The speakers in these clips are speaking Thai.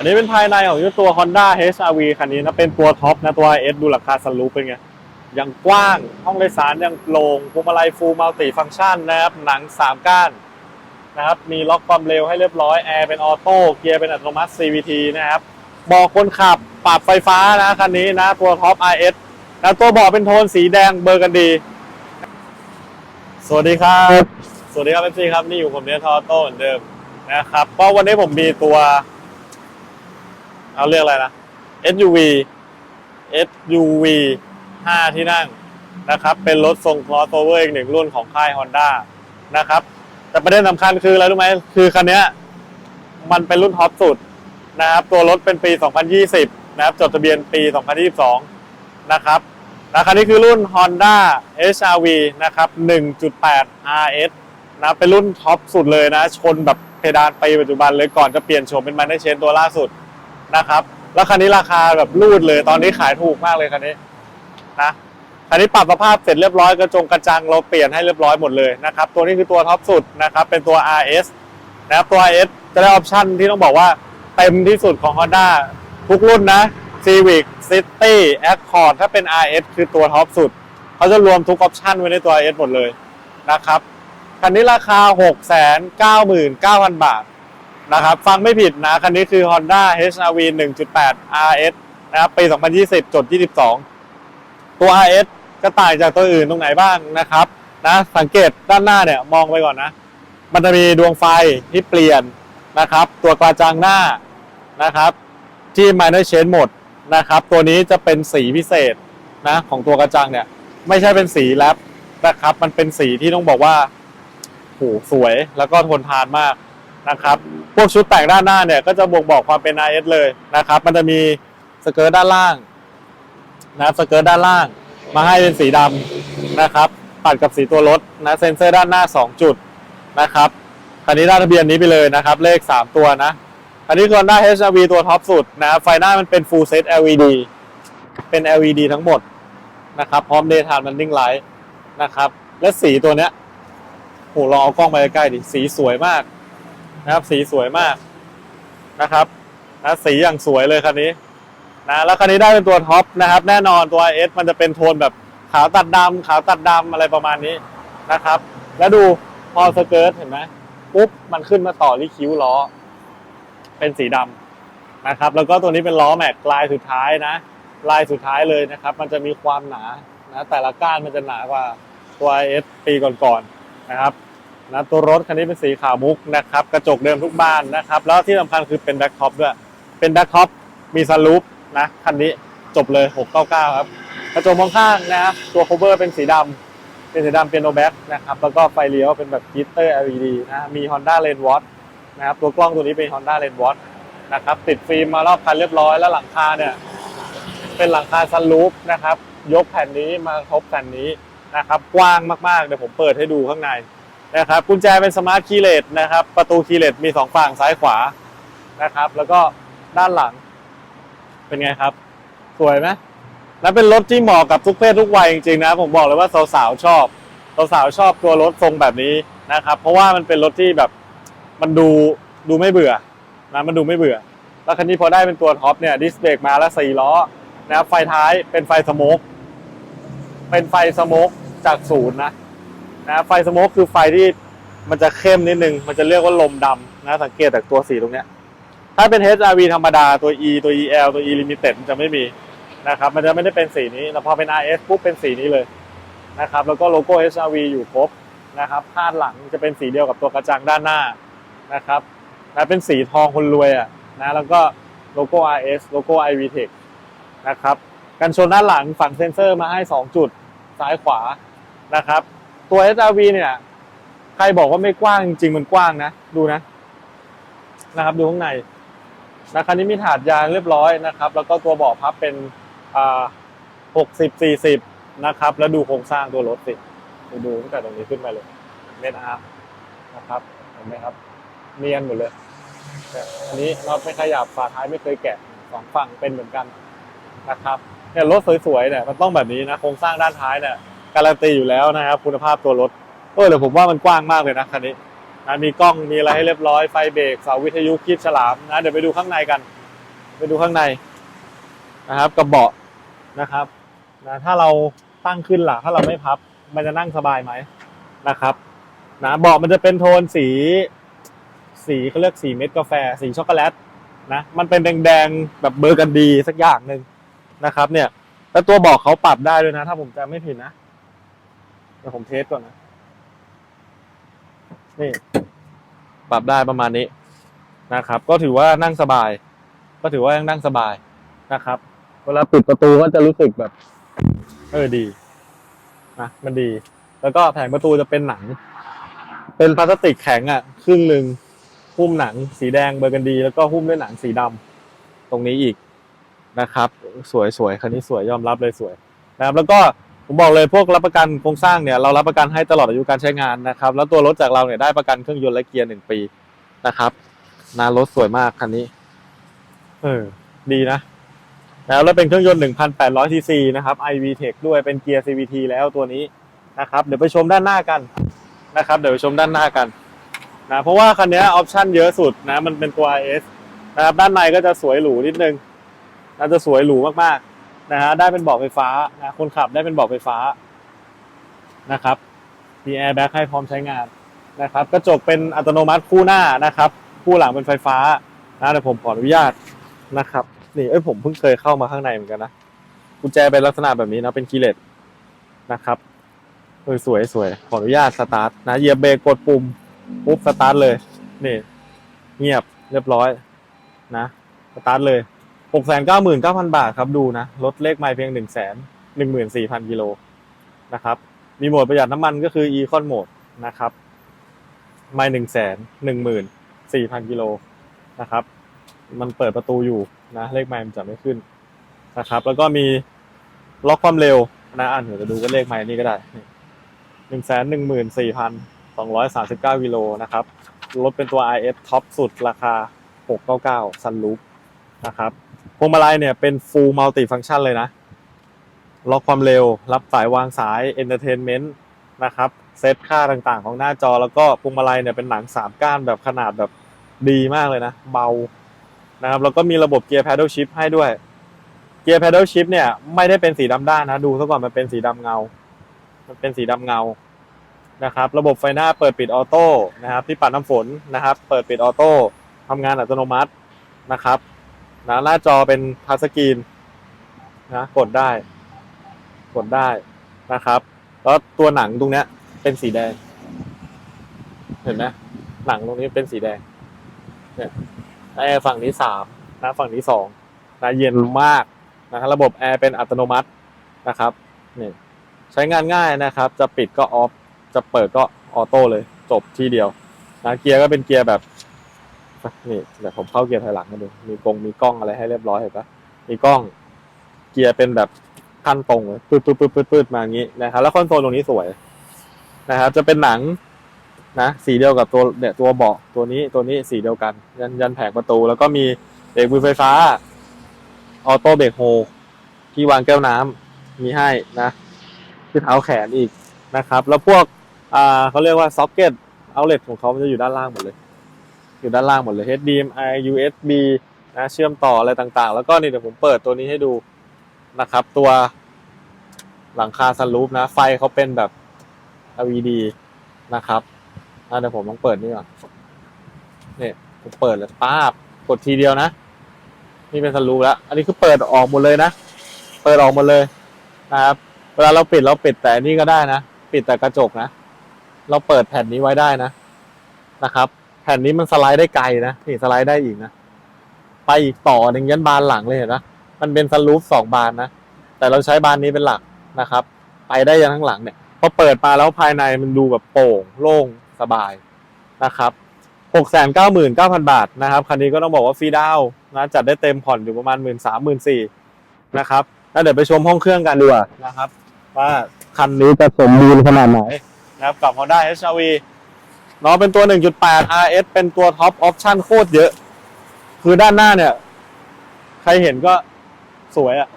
อันนี้เป็นภายในของตัว Honda HR-V คันนี้นะเป็นตัวท็อปนะตัว S ดูหลังคาสลูปเป็นไงยังกว้างห้องโดยสารยังโปร่งพวงมาลัยฟูลมัลติฟังก์ชันนะครับหนัง 3 ก้านนะครับมีล็อกความเร็วให้เรียบร้อยแอร์เป็นออโต้เกียร์เป็นอัตโนมัติ CVT นะครับเบอกคนขับปรับไฟฟ้านะคันนี้นะตัวท็อป RS นะตัวเบาะเป็นโทนสีแดงเบอร์กันดี สวัสดีครับ สวัสดีครับเอฟซีครับนี่อยู่ผมเนียทอโต้เหมือนเดิมนะครับก็วันนี้ผมมีตัว เอาเรียกอะไรนะ SUV SUV 5 ที่นั่งนะครับ เป็นรถทรง crossover อีกหนึ่งรุ่นของค่าย Honda นะครับ แต่ประเด็นสำคัญคืออะไรรู้ไหม คือคันนี้มันเป็นรุ่นท็อปสุดนะครับ ตัวรถเป็นปี 2020 นะครับ จดทะเบียนปี 2022 นะครับและคันนี้คือรุ่น Honda HR-V นะครับ 1.8 RS นะเป็นรุ่นท็อปสุดเลยนะ ชนแบบเพดานไปปัจจุบันเลยก่อนจะเปลี่ยนโฉมเป็นมันได้เชนตัวล่าสุด นะครับ แล้วคันนี้ราคาแบบรูดเลย ตอนนี้ขายถูกมากเลยคันนี้นะคันนี้ปรับสภาพเสร็จเรียบร้อยกระจงกระจังเราเปลี่ยนให้เรียบร้อยหมดเลยนะครับ ตัวนี้คือตัวท็อปสุดนะครับ เป็นตัว RS นะครับตัว RS จะได้ออปชั่นที่ต้องบอกว่าเต็มที่สุดของ Honda ทุกรุ่นนะ Civic City Accord ถ้าเป็น RS คือตัวท็อปสุด เขาจะรวมทุกออปชั่นไว้ในตัว RS หมดเลยนะครับคันนี้ราคา 699,000 บาท นะครับ ฟังไม่ผิดนะ คันนี้คือ Honda HR-V 1.8 RS นะครับปี 2020จด22 ตัว RS จะต่างจากตัวอื่นตรงไหนบ้างนะครับนะสังเกตด้านหน้าเนี่ยมองไปก่อนนะ มันจะมีดวงไฟที่เปลี่ยนนะครับ ตัวกระจังหน้านะครับที่ minor change หมดนะครับ ตัวนี้จะเป็นสีพิเศษนะของตัวกระจังเนี่ย ไม่ใช่เป็นสีแรปนะครับ มันเป็นสีที่ต้องบอกว่าโหสวยแล้วก็ทนทานมาก นะครับ พวกชุดแต่งด้านหน้าเนี่ยก็จะบ่งบอกความเป็น RS เลยนะครับ มันจะมีสเกิร์ตด้านล่างนะครับสเกิร์ตด้านล่าง มาให้เป็นสีดำนะครับ ตัดกับสีตัวรถนะเซ็นเซอร์ด้านหน้า 2 จุดนะครับคันนี้ได้ทะเบียนนี้ไปเลยนะครับ เลข 3 ตัวนะอันนี้คือ Honda HR-V ตัวท็อปสุดนะไฟหน้ามันเป็น full set LED เป็น LED ทั้งหมดนะครับ พร้อม daytime running light นะครับ และสีตัวเนี้ยโหลองเอากล้องไปใกล้ดิ สีสวยมาก นะครับ สีสวยมากนะครับนะสีอย่างสวยเลยคันนี้นะแล้วคันนี้ได้เป็นตัวท็อปนะครับ แน่นอนตัว S มันจะเป็นโทนแบบขาวตัดดำขาวตัดดำอะไรประมาณนี้นะครับ แล้วดูพอสเกิร์ตเห็นไหมปุ๊บมันขึ้นมาต่อที่คิ้วล้อ เป็นสีดำนะครับ แล้วก็ตัวนี้เป็นล้อแม็กลายสุดท้ายนะ ลายสุดท้ายเลยนะครับ มันจะมีความหนานะแต่ละก้านมันจะหนากว่าตัว S ปีก่อนๆนะครับ นะตัวรถคันนี้เป็นสีขาวมุกนะครับกระจกเดิมทุกบ้านนะครับ แล้วที่สำคัญคือเป็นแบ็คท็อปด้วย เป็นแบ็คท็อปมีสลูปนะคันนี้จบเลย 699 ครับ กระจกมองข้างนะครับตัว cover เป็นสีดำเป็นสีดำเป็นโนแบ็กนะครับแล้วก็ไฟเลี้ยวเป็นแบบกิตเตอร์ LED นะมี Honda Lane Watch นะครับตัวกล้องตัวนี้เป็น Honda Lane Watch นะครับติดฟิล์มมารอบคันเรียบร้อยแล้วหลังคาเนี่ยเป็นหลังคาซันรูฟนะครับยกแผ่นนี้มาทบแผ่นนี้นะครับกว้างมากๆเดี๋ยวผมเปิดให้ดูข้างใน นะครับกุญแจเป็นสมาร์ทคีย์เลสนะครับ ประตูคีย์เลสมีสองฝั่งซ้ายขวานะครับ แล้วก็ด้านหลัง เป็นไงครับ สวยไหมและเป็นรถที่เหมาะกับทุกเพศทุกวัยจริงๆนะ ผมบอกเลยว่าสาวๆชอบสาวๆชอบตัวรถทรงแบบนี้นะครับ เพราะว่ามันเป็นรถที่แบบมันดูดูไม่เบื่อนะมันดูไม่เบื่อ แล้วคันนี้พอได้เป็นตัวท็อปเนี่ยดิสเบรกมาแล้วสี่ล้อนะครับไฟท้ายเป็นไฟสโมกเป็นไฟสโมกจากศูนย์นะ นะไฟสโมกคือไฟที่มันจะเข้มนิดนึง มันจะเรียกว่าลมดำนะสังเกตจากตัวสีตรงเนี้ย ถ้าเป็น HRV ธรรมดาตัว E ตัว EL ตัว E Limited มันจะไม่มีนะครับ มันจะไม่ได้เป็นสีนี้แต่พอเป็น RS ปุ๊บเป็นสีนี้เลยนะครับ แล้วก็โลโก้ HRV อยู่ครบนะครับคาดหลังจะเป็นสีเดียวกับตัวกระจังด้านหน้านะครับนะเป็นสีทองคนรวยอะนะแล้วก็โลโก้ RS โลโก้ iVTech นะครับกันชนด้านหลังฝังเซ็นเซอร์มาให้ 2 จุดซ้ายขวานะครับ ตัว HRV เนี่ย ใครบอกว่าไม่กว้างจริงๆมันกว้างนะ ดูนะ นะครับ ดูข้างในนะคันนี้มีถาดยางเรียบร้อยนะครับ แล้วก็ตัวเบาะพับเป็นอ่าหกสิบสี่สิบนะครับ แล้วดูโครงสร้างตัวรถสิดูดูตั้งแต่ตรงนี้ขึ้นไปเลยเมตรอาร์นะครับเห็นไหมครับ เนียนหมดเลยอันนี้น็อตไม่ขยับฝาท้ายไม่เคยแกะสองฝั่งเป็นเหมือนกันนะครับเนี่ยรถสวยๆเนี่ยมันต้องแบบนี้นะโครงสร้างด้านท้ายเนี่ย การันตีอยู่แล้วนะครับคุณภาพตัวรถเออเดี๋ยวผมว่ามันกว้างมากเลยนะคันนี้นะมีกล้องมีอะไรให้เรียบร้อยไฟเบรกเสาวิทยุคีบฉลามนะเดี๋ยวไปดูข้างในกัน ไปดูข้างในนะครับกับเบาะนะครับนะถ้าเราตั้งขึ้นหลังถ้าเราไม่พับ มันจะนั่งสบายไหมนะครับนะเบาะมันจะเป็นโทนสี สีเขาเรียกสีเม็ดกาแฟ สีช็อกโกแลตนะมันเป็นแดงๆแบบเบอร์กันดีสักอย่างหนึ่งนะครับ เนี่ยแล้วตัวเบาะเขาปรับได้ด้วยนะ ถ้าผมจำไม่ผิดนะ เดี๋ยวผมเทสก่อนนะ นี่ ปรับได้ประมาณนี้นะครับ ก็ถือว่านั่งสบาย ก็ถือว่ายังนั่งสบายนะครับ เวลาปิดประตูก็จะรู้สึกแบบ เออดีนะมันดี แล้วก็แผงประตูจะเป็นหนัง เป็นพลาสติกแข็งอะ ครึ่งหนึ่งหุ้มหนัง สีแดงเบอร์กันดี แล้วก็หุ้มด้วยหนังสีดำตรงนี้อีกนะครับ สวยสวยคันนี้สวยยอมรับเลยสวยนะครับแล้วก็ ผมบอกเลยพวกรับประกันโครงสร้างเนี่ยเรารับประกันให้ตลอดอายุการใช้งานนะครับ แล้วตัวรถจากเราเนี่ยได้ประกันเครื่องยนต์และเกียร์หนึ่งปีนะครับนารถสวยมากคันนี้ เออ ดีนะ แล้วแล้วเป็นเครื่องยนต์ 1,800 cc นะครับ iVTEC ด้วยเป็นเกียร์ CVT แล้วตัวนี้นะครับ เดี๋ยวไปชมด้านหน้ากันนะครับ เดี๋ยวไปชมด้านหน้ากันนะเพราะว่าคันนี้ออปชั่นเยอะสุดนะ มันเป็นตัว IS นะครับ ด้านในก็จะสวยหรูนิดนึงน่าจะสวยหรูมากๆ นะฮะได้เป็นเบาะไฟฟ้านะคนขับได้เป็นเบาะไฟฟ้านะครับมีแอร์แบ็กให้พร้อมใช้งานนะครับกระจกเป็นอัตโนมัติคู่หน้านะครับ คู่หลังเป็นไฟฟ้านะเดี๋ยวผมขออนุญาตนะครับ นี่เอ้ยผมเพิ่งเคยเข้ามาข้างในเหมือนกันนะกุญแจเป็นลักษณะแบบนี้นะเป็นคีย์เลสนะครับเออสวยสวยขออนุญาตสตาร์ทนะเหยียบเบรกกดปุ่มปุ๊บสตาร์ทเลยนี่เงียบเรียบร้อยนะสตาร์ทเลย หกแสนเก้าหมื่นเก้าพันบาทครับดูนะรถเลขไม่เพียงหนึ่งแสนหนึ่งหมื่นสี่พันกิโลนะครับ มีโหมดประหยัดน้ำมันก็คือ Econ Mode นะครับไม่หนึ่งแสนหนึ่งหมื่นสี่พันกิโลนะครับ มันเปิดประตูอยู่นะ เลขไมล์มันจะไม่ขึ้นนะครับ แล้วก็มีล็อกความเร็วนะอ่านเดี๋ยวจะดูก็เลขไมล์นี่ก็ได้หนึ่งแสนหนึ่งหมื่นสี่พันสองร้อยสามสิบเก้ากิโลนะครับรถเป็นตัว IS ท็อปสุดราคา699ซันลูปนะครับ พวงมาลัยเนี่ยเป็น full multi function เลยนะ ล็อกความเร็ว รับสายวางสาย entertainment นะครับ เซตค่าต่างๆ ของหน้าจอแล้วก็พวงมาลัยเนี่ยเป็นหนังสามก้านแบบขนาดแบบดีมากเลยนะ เบานะครับแล้วก็มีระบบเกียร์ paddle shift ให้ด้วย เกียร์ paddle shift เนี่ยไม่ได้เป็นสีดำด้านนะ ดูซะก่อนมันเป็นสีดำเงา มันเป็นสีดำเงานะครับ ระบบไฟหน้าเปิดปิดออโต้นะครับ ที่ปัดน้ำฝนนะครับ เปิดปิดออโต้ทำงานอัตโนมัตินะครับ นะหน้าจอเป็นทัชสกรีนนะกดได้ กดได้นะครับแล้วตัวหนังตรงเนี้ย เป็นสีแดง เห็นไหมหนังตรงนี้เป็นสีแดงเนี่ยแอร์ฝั่งนี้สามนะฝั่งนี้สองนะเย็นมากนะครับระบบแอร์เป็นอัตโนมัตินะครับนี่ใช้งานง่ายนะครับ จะปิดก็ออฟจะเปิดก็ออโต้เลย จบที่เดียวนะเกียร์ก็เป็นเกียร์แบบ นี่เดี๋ยวผมเข้าเกียร์ถอยหลังมาดู มีกงมีกล้องอะไรให้เรียบร้อยเห็นปะมีกล้อง เกียร์เป็นแบบขั้นตรงเลยปืดปืดปืดปืดปืดมาอย่างนี้นะครับแล้วคอนโซลตรงนี้สวยนะครับ จะเป็นหนังนะสีเดียวกับตัวเนี่ยตัวเบาะตัวนี้ตัวนี้สีเดียวกัน ยันยันแผงประตู แล้วก็มีเบรกมือไฟฟ้าออโต้เบรกโฮที่วางแก้วน้ำมีให้นะที่เท้าแขนอีกนะครับ แล้วพวกอ่าเขาเรียกว่าซ็อกเก็ตเอาเล t ของเขามันจะอยู่ด้านล่างหมดเลย อยู่ด้านล่างหมดเลย HDMI USB นะเชื่อมต่ออะไรต่างๆ แล้วก็นี่เดี๋ยวผมเปิดตัวนี้ให้ดูนะครับ ตัวหลังคาซันรูฟนะ ไฟเขาเป็นแบบ LED นะครับเดี๋ยวผมลองเปิดนี่ก่อนนี่ผมเปิดเลยป้าบกดทีเดียวนะ นี่เป็นซันรูฟแล้ว อันนี้คือเปิดออกหมดเลยนะ เปิดออกหมดเลยนะครับเวลาเราปิดเราปิดแต่นี่ก็ได้นะ ปิดแต่กระจกนะ เราเปิดแผ่นนี้ไว้ได้นะนะครับ ผ่นนี้มันสไลด์ได้ไกลนะนี่สไลด์ได้อีกนะ ไปอีกต่อหนึ่งยันบานหลังเลยเห็นนะมันเป็นสลูปสองบานนะ แต่เราใช้บานนี้เป็นหลักนะครับ ไปได้ยันข้งหลังเนี่ยพอเปิดมาแล้วภายในมันดูแบบโปร่งโล่งสบายนะครับหกแสนเก้าหมื่นเก้าพันบาทนะครับคันนี้ก็ต้องบอกว่าฟรีดาวน์นะจัดได้เต็มผ่อนอยู่ประมาณหมื่นสามหมื่นสี่นะครับแล้วเดี๋ยวไปชมห้องเครื่องกันดีกว่านะครับ ว่าคันนี้จะสมบูรณ์ขนาดไหนนะครับกับ Honda HR-V เนาะเป็นตัว 1.8 RS เป็นตัวท็อปออปชั่นโคตรเยอะ คือด้านหน้าเนี่ย ใครเห็นก็สวยอะ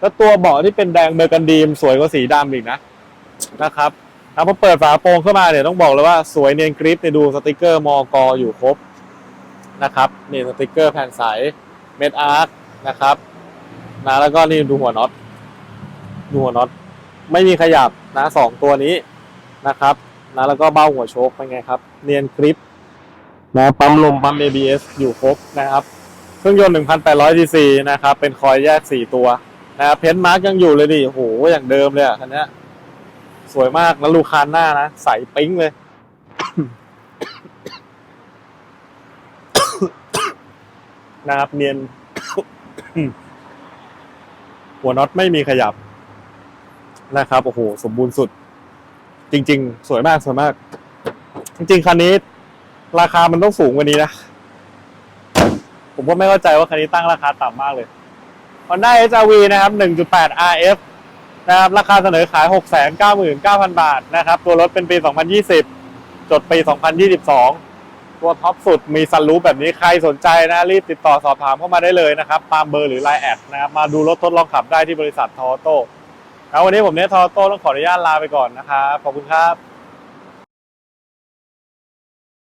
แล้วตัวเบาะที่เป็นแดงเบอร์กันดีม สวยกว่าสีดำอีกนะนะครับแล้วพอเปิดฝาโปรงเข้ามาเนี่ยต้องบอกเลยว่าสวยเนียนกริปเนี่ยดูสติกเกอร์มอกอยู่ครบนะครับนี่สติกเกอร์แผ่นใสเม็ดอาร์คนะครับนะแล้วก็นี่ดูหัวน็อตดูหัวน็อตไม่มีขยับนะสองตัวนี้นะครับ นะแล้วก็เบ้าหัวโชคเป็นไงครับ เนียนกริปนะปั๊มลมปั๊ม ABS อยู่ครบนะครับ เครื่องยนต์ 1,800 cc นะครับ เป็นคอยแยก 4 ตัวนะครับเพนท์มาร์กยังอยู่เลยดิโอ้โหอย่างเดิมเลยอะคันนี้สวยมากแล้วลูกคานหน้านะ ใสปิ๊งเลย นะครับเนียน หัวน็อตไม่มีขยับนะครับ โอ้โห สมบูรณ์สุด จริง ๆ สวยมากสวยมาก จริง ๆ คันนี้ ราคามันต้องสูงกว่านี้นะ ผมก็ไม่เข้าใจว่าคันนี้ตั้งราคาต่ำมากเลย Honda HR-V นะครับ 1.8 RF นะครับราคาเสนอขาย 699,000 บาทนะครับ ตัวรถเป็นปี 2020 จดปี 2022 ตัวท็อปสุดมีซันรูปแบบนี้ใครสนใจนะ รีบติดต่อสอบถามเข้ามาได้เลยนะครับ ตามเบอร์หรือไลน์แอดนะครับ มาดูรถทดลองขับได้ที่บริษัททอโต้ แล้ววันนี้ผมเนททอโต้ต้องขออนุญาตลาไปก่อนนะครับ ขอบคุณครับ